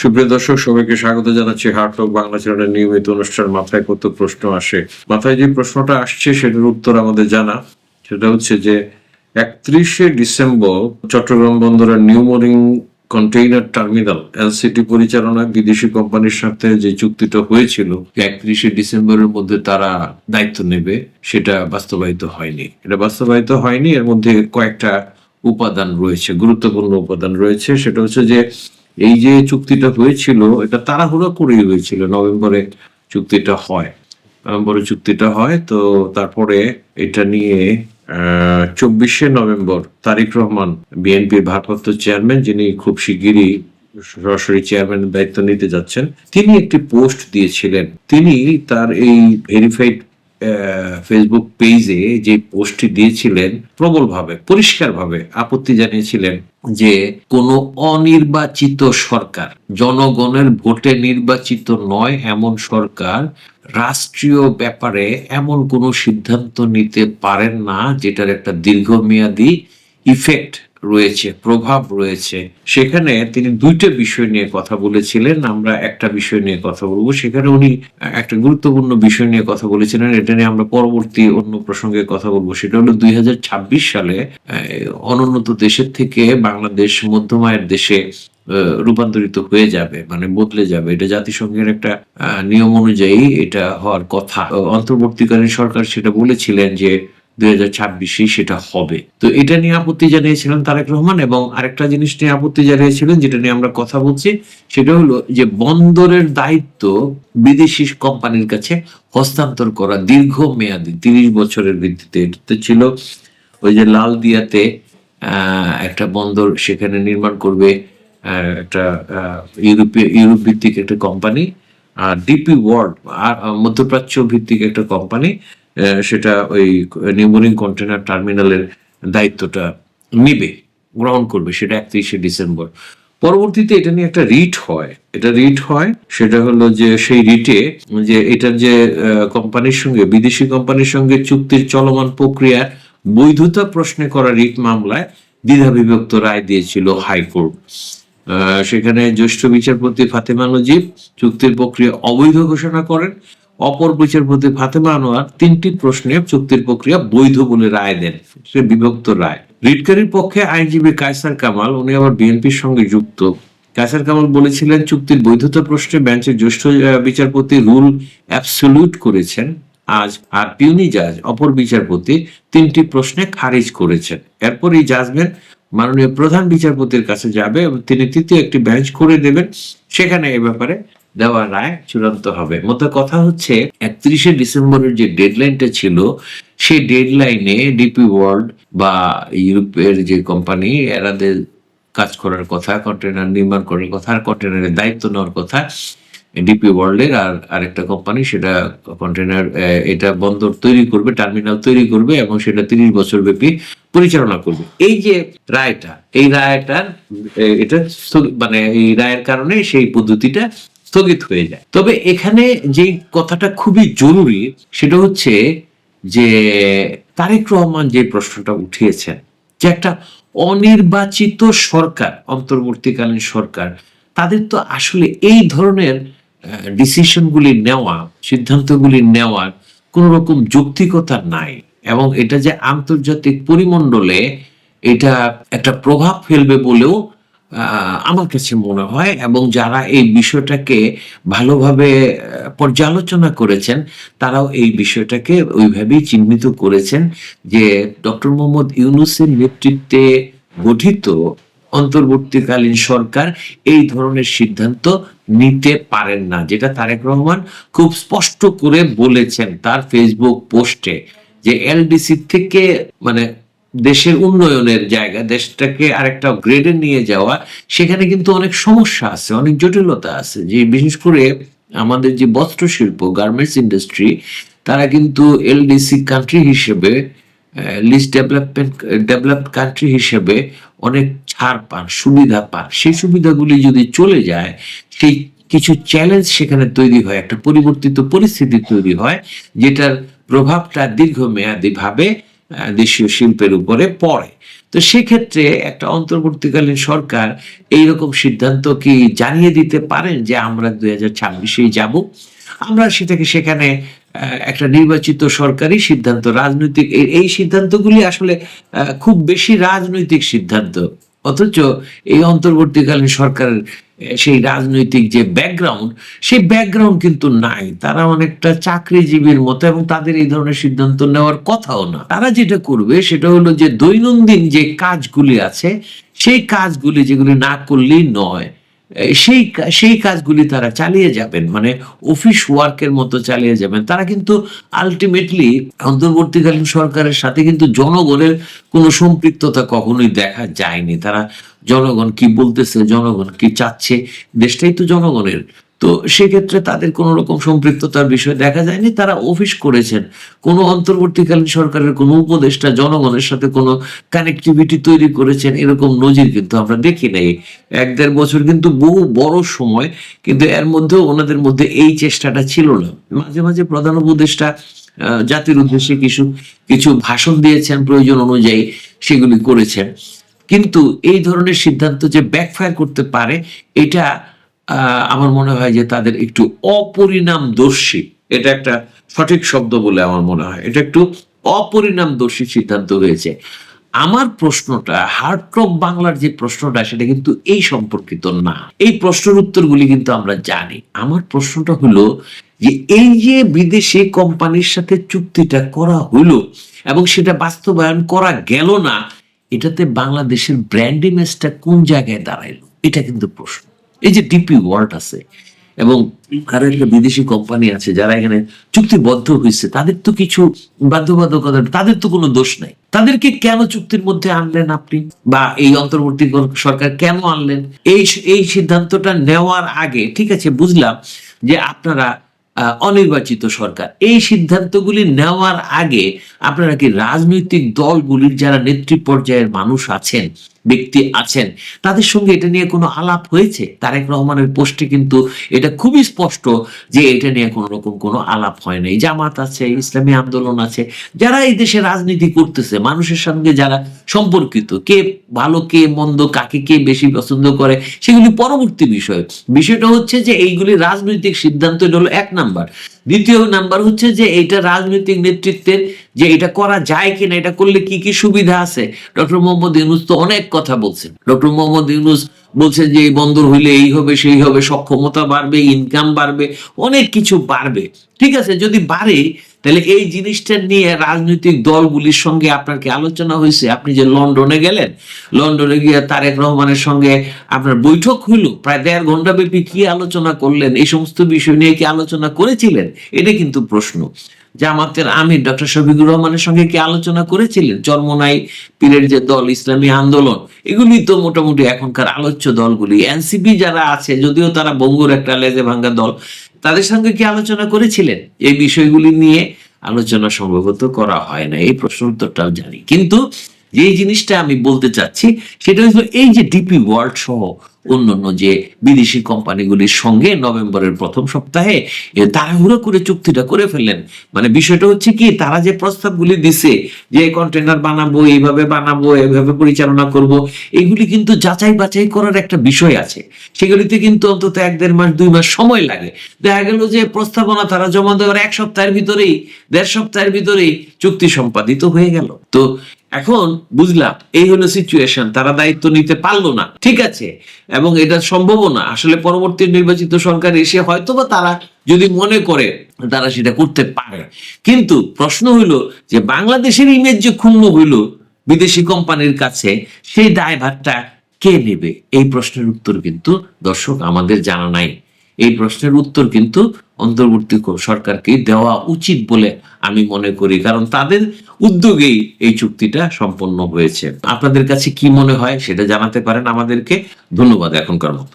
সুপ্রিয় দর্শক, সবাইকে স্বাগত জানাচ্ছি হার্টলক বাংলা চ্যানেলের নিয়মিত অনুষ্ঠান। মাথায় কত প্রশ্ন আসে? মাথায় যে প্রশ্নটা আসছে, সেটার উত্তর আমাদের জানা। সেটা হচ্ছে যে, একত্রিশে ডিসেম্বর চট্টগ্রাম বন্দরের নিউমোরিং কন্টেইনার টার্মিনাল, এলসিটি পরিচালনায় বিদেশি কোম্পানির সাথে যে চুক্তিটা হয়েছিল একত্রিশে ডিসেম্বরের মধ্যে তারা দায়িত্ব নেবে, সেটা বাস্তবায়িত হয়নি। এটা বাস্তবায়িত হয়নি, এর মধ্যে কয়েকটা উপাদান রয়েছে, গুরুত্বপূর্ণ উপাদান রয়েছে। সেটা হচ্ছে যে এই যে চুক্তিটা হয়েছিল, এটা তাড়াহুড়ো করেই হয়েছিল, নভেম্বরে চুক্তিটা হয়। নভেম্বরে চুক্তিটা হয়, তো তারপরে এটা নিয়ে চব্বিশে নভেম্বর তারিক রহমান, বিএনপির ভারপ্রাপ্ত চেয়ারম্যান, যিনি খুব শিগগিরই সরাসরি চেয়ারম্যানের দায়িত্ব নিতে যাচ্ছেন, তিনি একটি পোস্ট দিয়েছিলেন। তিনি তার এই ভেরিফাইড ফেসবুক পেজে যে পোস্টটি দিয়েছিলেন, প্রবলভাবে, পরিষ্কারভাবে আপত্তি জানিয়েছিলেন যে কোনো অনির্বাচিত সরকার, জনগণের ভোটে নির্বাচিত নয় এমন সরকার রাষ্ট্রীয় ব্যাপারে এমন কোনো সিদ্ধান্ত নিতে পারেন না, যেটার একটা দীর্ঘমেয়াদী ইফেক্ট রয়েছে, প্রভাব রয়েছে। সেখানে তিনি দুইটা বিষয় নিয়ে কথা বলেছিলেন, আমরা একটা বিষয় নিয়ে কথা বলব। সেখানে উনি একটা গুরুত্বপূর্ণ বিষয় নিয়ে কথা বলেছিলেন, এটা নিয়ে আমরা পরবর্তী অন্য প্রসঙ্গে কথা বলব। সেটা হলো দুই হাজার ছাব্বিশ সালে অনুন্নত দেশের থেকে বাংলাদেশ মধ্যম আয়ের দেশে রূপান্তরিত হয়ে যাবে মানে বদলে যাবে। এটা জাতিসংঘের একটা নিয়ম অনুযায়ী এটা হওয়ার কথা। অন্তর্বর্তীকালীন সরকার সেটা বলেছিলেন যে দুই হাজার ছাব্বিশেই সেটা হবে। তো এটা নিয়ে আপত্তি জানিয়েছিলেন তারেক রহমান এবং আরেকটা জিনিস নিয়ে আপত্তি জানিয়েছিলেন যেটা নিয়ে আমরা কথা বলছি, সেটা হলো যে বন্দরের দায়িত্ব বিদেশি কোম্পানির কাছে হস্তান্তর করা দীর্ঘ মেয়াদী তিরিশ বছরের ভিত্তিতে। এটাতে ছিল ওই যে লাল দিয়াতে একটা বন্দর সেখানে নির্মাণ করবে একটা ইউরোপীয় ইউরোপ ভিত্তিক একটা কোম্পানি, আর ডিপি ওয়ার্ল্ড মধ্যপ্রাচ্য ভিত্তিক একটা কোম্পানি। সেটা ওই নিউমোরিং কন্টেনার টার্মিনালের দায়িত্বটা নিবে, গ্রহণ করবে, সেটা একত্রিশে ডিসেম্বর। পরবর্তীতে এটা নিয়ে একটা রিট হয়। এটা রিট হয়, সেটা হলো যে সেই রিটে যে এটার যে কোম্পানির সঙ্গে, বিদেশি কোম্পানির সঙ্গে চুক্তির চলমান প্রক্রিয়া, বৈধতা প্রশ্নে করা রিট মামলায় দ্বিধা বিভক্ত রায় দিয়েছিল হাইকোর্ট। সেখানে জ্যেষ্ঠ বিচারপতি ফাতেমা নজিব চুক্তির প্রক্রিয়া অবৈধ ঘোষণা করেন অপর বিচারপতি ফাতেমা আনোয়ার তিনটি প্রশ্নে চুক্তির প্রক্রিয়া বৈধ বলে রায় দেন। সে বিভক্ত রায়। রিটকারীর পক্ষে আইনজীবী কায়সার কামাল, উনি আবার বিএনপির সঙ্গে যুক্ত। কায়সার কামাল বলেছিলেন, চুক্তির বৈধতা প্রশ্নে বেঞ্চের জ্যেষ্ঠ বিচারপতি রুল অ্যাবসলিউট করেছেন। আজ আর পিউনি জাজ অপর বিচারপতি তিনটি প্রশ্নে খারিজ করেছেন। এরপর এই জাজমেন্ট মাননীয় প্রধান বিচারপতির কাছে যাবে এবং তিনি তৃতীয় একটি বেঞ্চ করে দেবেন। সেখানে এ ব্যাপারে দেওয়া রায় চূড়ান্ত হবে। মতো কথা হচ্ছে, একত্রিশে ডিসেম্বরের যে ডেডলাইনটা ছিল, সেই ডেডলাইনে ডিপি ওয়ার্ল্ড বা ইউরোপের যে কোম্পানি এরাদের কাজ করার কথা কন্টেনার নির্মাণ করার কথা, আর কন্টেনারের দায়িত্ব নেওয়ার কথা ডিপি ওয়ার্ল্ডের আর আরেকটা কোম্পানি সেটা কন্টেনার এটা বন্দর তৈরি করবে, টার্মিনাল তৈরি করবে এবং সেটা তিরিশ বছর ব্যাপী পরিচালনা করবে। এই যে রায়টা, এই রায়টার এটা মানে এই রায়ের কারণে সেই পদ্ধতিটা স্থগিত হয়ে যায়। তবে এখানে যে কথাটা খুবই জরুরি সেটা হচ্ছে যে তারেক রহমান যে প্রশ্নটা উঠিয়েছেন যে একটা অনির্বাচিত সরকার, অন্তর্বর্তীকালীন সরকার, তাদের তো আসলে এই ধরনের ডিসিশনগুলি নেওয়া, সিদ্ধান্তগুলি নেওয়ার কোন রকম যৌক্তিকতা নাই এবং এটা যে আন্তর্জাতিক পরিমণ্ডলে এটা একটা প্রভাব ফেলবে বলেও আমার কাছে মনে হয় এবং যারা এই বিষয়টাকে ভালোভাবে পর্যালোচনা করেছেন, তারাও এই বিষয়টাকে ওইভাবেই চিহ্নিত করেছেন যে ডক্টর মোহাম্মদ ইউনুসের নেতৃত্বে গঠিত অন্তর্বর্তীকালীন সরকার এই ধরনের সিদ্ধান্ত নিতে পারেন না, যেটা তারেক রহমান খুব স্পষ্ট করে বলেছেন তার ফেসবুক পোস্টে যে এলডিসি থেকে মানে দেশের উন্নয়নের জায়গা, দেশটাকে আরেকটা গ্রেডে নিয়ে যাওয়া, সেখানে কিন্তু অনেক সমস্যা আছে, অনেক জটিলতা আছে। যে বিশেষ করে আমাদের যে বস্ত্র শিল্প গার্মেন্টস ইন্ডাস্ট্রি তারা কিন্তু এলডিসি কান্ট্রি হিসেবে লিস্ট ডেভেলপমেন্ট ডেভেলপ কান্ট্রি হিসেবে অনেক ছাড় পান, সুবিধা পান। সেই সুবিধাগুলি যদি চলে যায়, সেই কিছু চ্যালেঞ্জ সেখানে তৈরি হয়, একটা পরিবর্তিত পরিস্থিতি তৈরি হয়, যেটার প্রভাবটা দীর্ঘমেয়াদী ভাবে দেশীয় শিল্পের উপরে পড়ে। তো সেক্ষেত্রে একটা অন্তর্বর্তীকালীন সরকার এইরকম সিদ্ধান্ত কি জানিয়ে দিতে পারেন যে আমরা দুই হাজার ছাব্বিশে যাব? আমরা সেটাকে সেখানে একটা নির্বাচিত সরকারি সিদ্ধান্ত, রাজনৈতিক, এই- এই সিদ্ধান্তগুলি আসলে খুব বেশি রাজনৈতিক সিদ্ধান্ত অথচ এই অন্তর্বর্তীকালীন সরকারের সেই রাজনৈতিক যে ব্যাকগ্রাউন্ড সেই ব্যাকগ্রাউন্ড কিন্তু নাই। তারা অনেকটা চাকরিজীবীর মতো এবং তাদের এই ধরনের সিদ্ধান্ত নেওয়ার কথাও না। তারা যেটা করবে সেটা হলো যে দৈনন্দিন যে কাজগুলি আছে, সেই কাজগুলি যেগুলি না করলেই নয়। সেই সেই কাজগুলি তারা চালিয়ে যাবেন। মানে অফিস ওয়ার্কের মতো চালিয়ে যাবেন। তারা কিন্তু আলটিমেটলি অন্তর্বর্তীকালীন সরকারের সাথে কিন্তু জনগণের কোনো সম্পৃক্ততা কখনোই দেখা যায়নি। তারা জনগণ কি বলতেছে, জনগণ কি চাচ্ছে, দেশটাই তো জনগণের। তো সেক্ষেত্রে তাদের কোনো রকম সম্পৃক্ততার বিষয় দেখা যায়নি। তারা অফিস করেছেন। কোনো অন্তর্বর্তীকালীন সরকারের কোনো উপদেষ্টা, জনগণের সাথে কোনো কানেক্টিভিটি তৈরি করেছেন, এরকম নজির কিন্তু আমরা দেখি নাই। এক দেড় বছর কিন্তু বহু বড় সময়, কিন্তু এর মধ্যেও ওনাদের মধ্যে এই চেষ্টাটা ছিল না। মাঝে মাঝে প্রধান উপদেষ্টা জাতির উদ্দেশ্যে কিছু কিছু ভাষণ দিয়েছেন, প্রয়োজন অনুযায়ী সেগুলি করেছেন। কিন্তু এই ধরনের সিদ্ধান্ত যে ব্যাকফায়ার করতে পারে, এটা আমার মনে হয় যে তাদের একটু অপরিণামদর্শী, এটা একটা সঠিক শব্দ বলে আমার মনে হয়, এটা একটু অপরিণামদর্শী সিদ্ধান্ত হয়েছে। আমার প্রশ্নটা হার্টক্রপ বাংলার যে প্রশ্নটা, সেটা কিন্তু এই সম্পর্কিত না। এই প্রশ্নের উত্তরগুলি কিন্তু আমরা জানি। আমার প্রশ্নটা হলো যে, এই যে বিদেশি কোম্পানির সাথে চুক্তিটা করা হলো এবং সেটা বাস্তবায়ন করা গেল না, এটাতে বাংলাদেশের ব্র্যান্ড ইমেজটা কোন জায়গায় দাঁড়াইলো? এটা কিন্তু প্রশ্ন। এই যে ডিপি ওয়ার্ল্ড আছে এবং আরও একটা বিদেশি কোম্পানি আছে যারা এখানে চুক্তিবদ্ধ হয়েছে তাদের তো কিছু বাধ্যবাধকতা তাদের তো কোনো দোষ নাই। তাদেরকে কেন চুক্তির মধ্যে আনলেন আপনি? বা এই অন্তর্বর্তী সরকার কেন আনলেন? এই এই সিদ্ধান্তটা নেওয়ার আগে ঠিক আছে বুঝলাম যে আপনারা অনির্বাচিত সরকার। এই সিদ্ধান্তগুলি নেওয়ার আগে আপনারা কি রাজনৈতিক দলগুলির যারা নেতৃ পর্যায়ের মানুষ আছেন ব্যক্তি আছেন। তাদের সঙ্গে এটা নিয়ে কোনো আলাপ হয়েছে? তারেক রহমানের পোস্টে কিন্তু এটা খুবই স্পষ্ট যে এটা নিয়ে কোনো রকম কোনো আলাপ হয় নাই। জামাত আছে, ইসলামী আন্দোলন আছে, যারা এই দেশে রাজনীতি করতেছে, মানুষের সঙ্গে যারা সম্পর্কিত, কে ভালো, কে মন্দ, কাকে কে বেশি পছন্দ করে, সেগুলি পরবর্তী বিষয়। বিষয়টা হচ্ছে যে এইগুলি রাজনৈতিক সিদ্ধান্ত হলো এক নাম্বার। দ্বিতীয় নাম্বার হচ্ছে যে এটা রাজনৈতিক নেতৃত্বের যে এটা করা যায় কিনা, এটা করলে কি কি সুবিধা আছে? ডক্টর মোহাম্মদ ইউনুস তো অনেক কথা বলছেন। ডক্টর মোহাম্মদ ইউনুস বলছেন যে এই বন্দর হইলে এই হবে, সেই হবে, সক্ষমতা বাড়বে ইনকাম বাড়বে, অনেক কিছু বাড়বে। ঠিক আছে, যদি বাড়ে, তাহলে এই জিনিসটা নিয়ে রাজনৈতিক দলগুলির সঙ্গে আপনার কি আলোচনা হয়েছে? আপনি যে লন্ডনে গেলেন, লন্ডনে গিয়ে তারেক রহমানের সঙ্গে আপনার বৈঠক হইল, প্রায় দেড় ঘণ্টা ব্যাপী কি আলোচনা করলেন, এই সমস্ত বিষয় নিয়ে কি আলোচনা করেছিলেন? এটা কিন্তু প্রশ্ন। জামাতের আমির ডক্টর শফিকুর রহমানের সঙ্গে কি আলোচনা করেছিলেন? চরমনাই পীরের যে দল, ইসলামী আন্দোলন এগুলি তো মোটামুটি এখনকার আলোচ্য দলগুলি। এনসিপি যারা আছে, যদিও তারা বঙ্গুর একটা লেজে ভাঙ্গা দল, তাদের সঙ্গে কি আলোচনা করেছিলেন? এই বিষয়গুলি নিয়ে আলোচনা সম্ভবত করা হয় না, এই প্রশ্ন উত্তরটাও জানি। কিন্তু যে জিনিসটা আমি বলতে চাচ্ছি, সেটা হলো এই যে ডিপি ওয়ার্ল্ড সহ অন্যান্য যে বিদেশি কোম্পানিগুলির সঙ্গে নভেম্বরের প্রথম সপ্তাহে তাড়াহুড়ো করে চুক্তিটা করে ফেললেন। মানে বিষয়টা হচ্ছে কি, তারা যে প্রস্তাবগুলি দিছে যে কন্টেনার বানাবো, এইভাবে বানাবো, এইভাবে পরিচালনা করব, এগুলি কিন্তু যাচাই বাছাই করার একটা বিষয় আছে। সেগুলিতে কিন্তু অন্তত এক দেড় মাস, দুই মাস সময় লাগে। দেখা গেল যে প্রস্তাবনা তারা জমা দেওয়ার এক সপ্তাহের ভিতরেই, দেড় সপ্তাহের ভিতরেই চুক্তি সম্পাদিত হয়ে গেল। তো এখন বুঝলাম, এই হলো সিচুয়েশন তারা দায়িত্ব নিতে পারল না। ঠিক আছে, এবং এটা সম্ভব না। আসলে পরবর্তী নির্বাচিত সরকার এসে হয়তোবা তারা যদি মনে করে, তারা সেটা করতে পারে। কিন্তু প্রশ্ন হইল যে, বাংলাদেশের ইমেজ যে ক্ষুণ্ণ হইল বিদেশি কোম্পানির কাছে, সেই দায়ভারটা কে নেবে? এই প্রশ্নের উত্তর কিন্তু দর্শক আমাদের জানা নাই। এই প্রশ্নের উত্তর কিন্তু অন্তর্বর্তী সরকারকে দেওয়া উচিত বলে আমি মনে করি। কারণ তাদের উদ্যোগেই এই চুক্তিটা সম্পন্ন হয়েছে। আপনাদের কাছে কি মনে হয় সেটা জানাতে পারেন আমাদেরকে। ধন্যবাদ এখনকার মতো।